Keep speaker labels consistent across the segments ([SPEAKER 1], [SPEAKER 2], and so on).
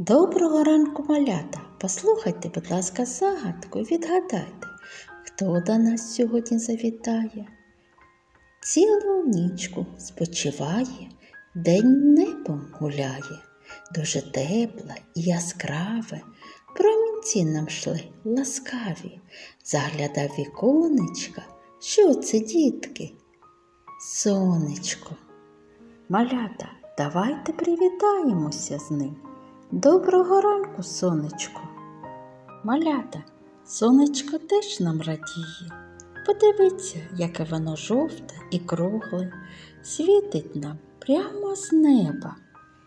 [SPEAKER 1] Доброго ранку, малята! Послухайте, будь ласка, загадку і відгадайте, хто до нас сьогодні завітає. Цілу нічку спочиває, день небом гуляє, дуже тепле і яскраве, промінці нам шли ласкаві, заглядав віконечка. Що це, дітки? Сонечко. Малята, давайте привітаємося з ним. Доброго ранку, сонечко. Малята, сонечко теж нам радіє. Подивіться, яке воно жовте і кругле, світить нам прямо з неба.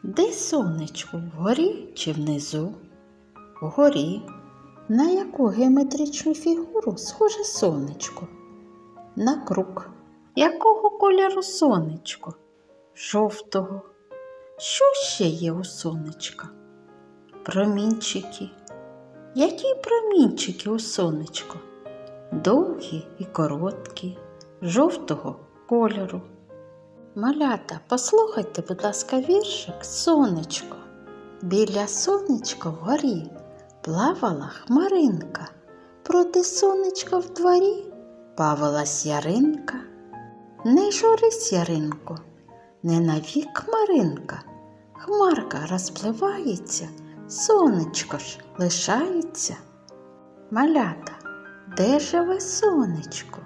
[SPEAKER 1] Де сонечко, вгорі чи внизу? Вгорі. На яку геометричну фігуру схоже сонечко? На круг. Якого кольору сонечко? Жовтого. Що ще є у сонечка? Промінчики. Які промінчики у сонечко? Довгі і короткі, жовтого кольору. Малята, послухайте, будь ласка, віршик Сонечко. Біля сонечка вгорі плавала хмаринка. Проти сонечка в дворі бавилась яринка. Не журись, яринко, не навік хмаринка. Хмарка розпливається, сонечко ж лишається. Малята, де живе сонечко?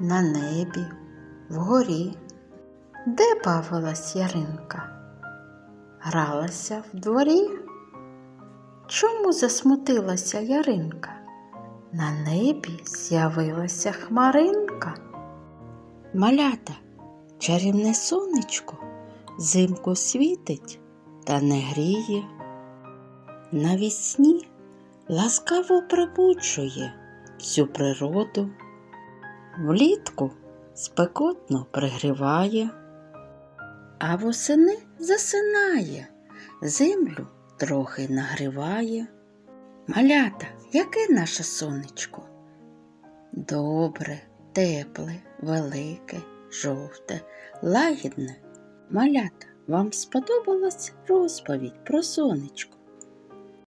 [SPEAKER 1] На небі, вгорі. Де бавилась яринка? Гралася в дворі? Чому засмутилася яринка? На небі з'явилася хмаринка. Малята, чарівне сонечко зимку світить та не гріє. Навісні ласкаво пробуджує всю природу, влітку спекотно пригріває, а восени засинає, землю трохи нагріває. Малята, яке наше сонечко? Добре, тепле, велике, жовте, лагідне. Малята, вам сподобалась розповідь про сонечко?